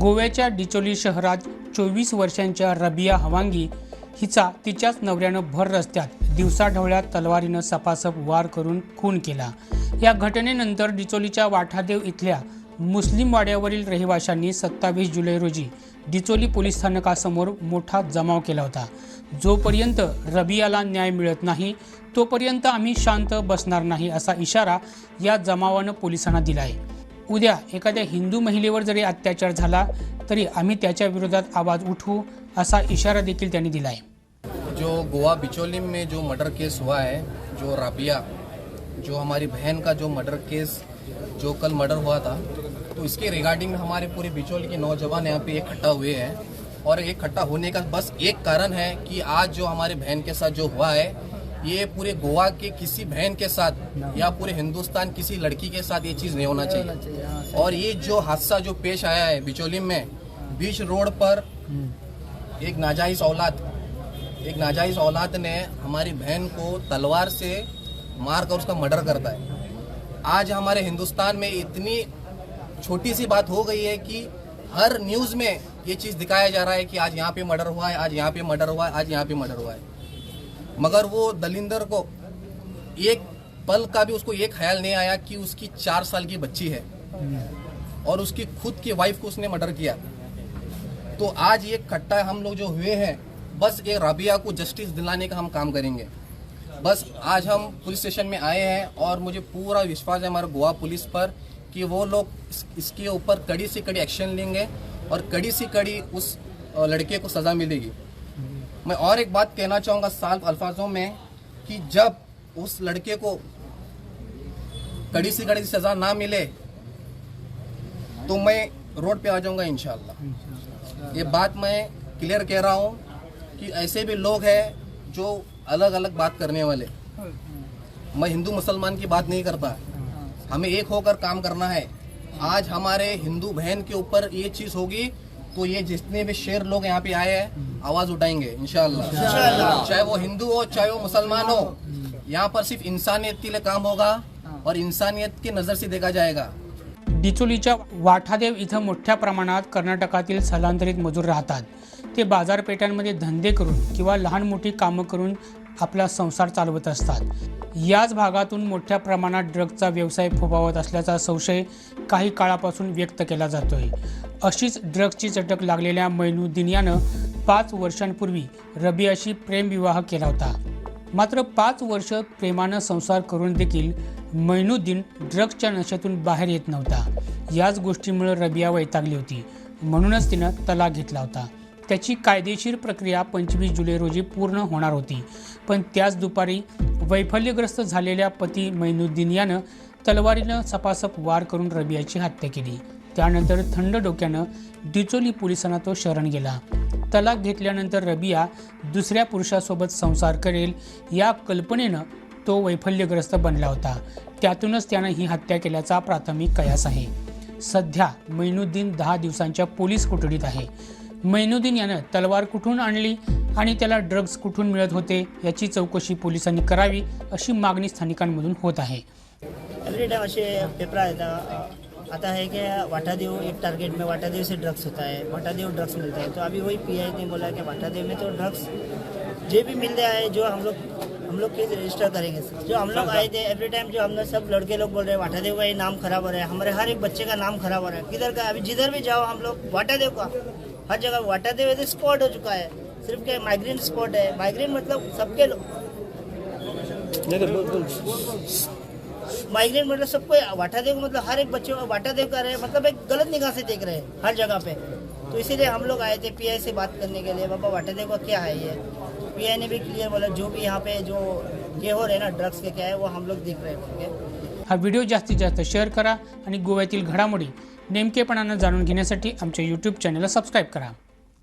गोव्याच्या डिचोली शहरात चोवीस वर्षांच्या रबिया हवांगी हिचा तिच्याच नवऱ्यानं भर रस्त्यात दिवसाढवळ्यात तलवारीनं सपासप वार करून खून केला. या घटनेनंतर डिचोलीच्या वाठादेव इथल्या मुस्लिम वाड्यावरील रहिवाशांनी सत्तावीस जुलै रोजी डिचोली पोलीस स्थानकासमोर मोठा जमाव केला होता. जोपर्यंत रबियाला न्याय मिळत नाही तोपर्यंत आम्ही शांत बसणार नाही असा इशारा या जमावानं पोलिसांना दिला आहे उद्या एखाद्या हिंदू महिलेवर जरी अत्याचार झाला, तरी आम्ही त्याच्या विरोधात आवाज़ उठवू असा इशारा देखील त्यांनी दिला आहे जो गोवा बिचौली में जो मर्डर केस हुआ है, जो राबिया, जो हमारी बहन का जो मर्डर केस, जो कल मर्डर हुआ था तो इसके रिगार्डिंग हमारे पूरे बिचौली के नौजवान यहाँ पे इकट्ठा हुए हैं। और इकट्ठा होने का बस एक कारण है कि आज जो हमारे बहन के साथ जो हुआ है ये पूरे गोवा के किसी बहन के साथ या पूरे हिंदुस्तान किसी लड़की के साथ ये चीज़ नहीं होना चाहिए। और ये जो हादसा जो पेश आया है बिचौली में बीच रोड पर एक नाजायज औलाद एक नाजायज औलाद ने हमारी बहन को तलवार से मार कर उसका मर्डर करता है। आज हमारे हिंदुस्तान में इतनी छोटी सी बात हो गई है कि हर न्यूज़ में ये चीज़ दिखाया जा रहा है कि आज यहाँ पे मर्डर हुआ है आज यहाँ पे मर्डर हुआ है आज यहाँ पे मर्डर हुआ है। मगर वो दलिंदर को एक पल का भी उसको ये ख्याल नहीं आया कि उसकी चार साल की बच्ची है। और उसकी खुद की वाइफ को उसने मर्डर किया। तो आज ये कट्टा हम लोग जो हुए हैं बस ये राबिया को जस्टिस दिलाने का हम काम करेंगे। बस आज हम पुलिस स्टेशन में आए हैं और मुझे पूरा विश्वास है हमारे गोवा पुलिस पर कि वो लोग इस, इसके ऊपर कड़ी से कड़ी एक्शन लेंगे और कड़ी से कड़ी उस लड़के को सज़ा मिलेगी। मैं और एक बात कहना चाहूँगा साल अल्फाजों में कि जब उस लड़के को कड़ी से कड़ी सज़ा ना मिले तो मैं रोड पे आ जाऊँगा इंशाल्लाह। ये बात मैं क्लियर कह रहा हूँ कि ऐसे भी लोग हैं जो अलग अलग बात करने वाले। मैं हिंदू मुसलमान की बात नहीं करता। हमें एक होकर काम करना है। आज हमारे हिंदू बहन के ऊपर ये चीज़ होगी तो ये जितने भी शेर लोग यहाँ पे आए हैं आवाज उठाएंगे इंशाल्लाह चाहे वो हिंदू हो चाहे वो मुसलमान हो यहाँ पर सिर्फ इंसानियत के लिए काम होगा और इंसानियत की नजर से देखा जाएगा। डिचोलीच्या वाठादेव इथं मोठ्या प्रमाणात कर्नाटकातील स्थलांतरित मजूर राहतात. ते बाजारपेठांमध्ये धंदे करून किंवा लहान मोठी कामं करून आपला संसार चालवत असतात. याच भागातून मोठ्या प्रमाणात ड्रगचा व्यवसाय फोफावत असल्याचा संशय काही काळापासून व्यक्त केला जातोय. अशीच ड्रग्सची चटक लागलेल्या मैनुद्दीन यानं पाच वर्षांपूर्वी रबियाशी प्रेमविवाह केला होता. मात्र पाच वर्ष प्रेमानं संसार करून देखील मैनुद्दीन ड्रग्सच्या नशेतून बाहेर येत नव्हता. याच गोष्टीमुळे रबिया वैतागली होती. म्हणूनच तिनं तलाक घेतला होता. त्याची कायदेशीर प्रक्रिया पंचवीस जुलै रोजी पूर्ण होणार होती. पण त्याच दुपारी वैफल्यग्रस्त झालेल्या पती मैनुद्दीन यानं तलवारीनं सपासप वार करून रबियाची हत्या केली. त्यानंतर थंड डोक्यानं डिचोली पोलिसांना तो शरण गेला. तलाक घेतल्यानंतर रबिया दुसऱ्या पुरुषासोबत संसार करेल या कल्पनेनं तो वैफल्यग्रस्त बनला होता. त्यातूनच त्यानं ही हत्या केल्याचा प्राथमिक कयास आहे. सध्या मैनुद्दीन दहा दिवसांच्या पोलीस कोठडीत आहे. मैनुद्दीन यानं तलवार कुठून आणली? आणि त्याला ड्रग्ज कुठून मिळत होते याची चौकशी पोलिसांनी करावी अशी मागणी स्थानिकांमधून होत आहे. एवरी टाइम असे पेपर आता आता है कि वाटादेव एक टारगेट में वाटादेव से ड्रग्स होता है वाटादेव ड्रग्स मिलता है तो अभी वही पीआई ने बोला कि वाटादेव में तो ड्रग्स जो भी मिल रहा है जो हम लोग हम लोग केस रजिस्टर करेंगे. जो हम लोग आए थे एवरी टाइम जो हमने सब लड़के लोग बोल रहे हैं वाटादेव का ये नाम खराब हो रहा है हमारे हर एक बच्चे का नाम खराब हो रहा है. किधर का अभी जिधर भी जाओ हम लोग वाटादेव का हर जगह वाटादेव स्पॉट हो चुका है. सिर्फ क्या माइग्रेन स्पॉट है? माइग्रेन मतलब सबके लोग माइग्रेन मतलब सबको वाटादेव को मतलब हर एक बच्चे को वाटादेव कर रहे हैं मतलब एक गलत निगाह से देख रहे हैं हर जगह पे। तो इसीलिए हम लोग आए थे पीआई से बात करने के लिए बाबा वाटादेव का क्या है ये? पीआई ने भी क्लियर बोला जो भी यहाँ पे जो ये हो रहे हैं ना ड्रग्स के क्या है वो हम लोग देख रहे हैं है हा व्हिडिओ जास्तीत जास्त शेअर करा आणि गोव्यातील घडामोडी नेमकेपणानं जाणून घेण्यासाठी आमच्या यूट्यूब चॅनलला सबस्क्राईब करा.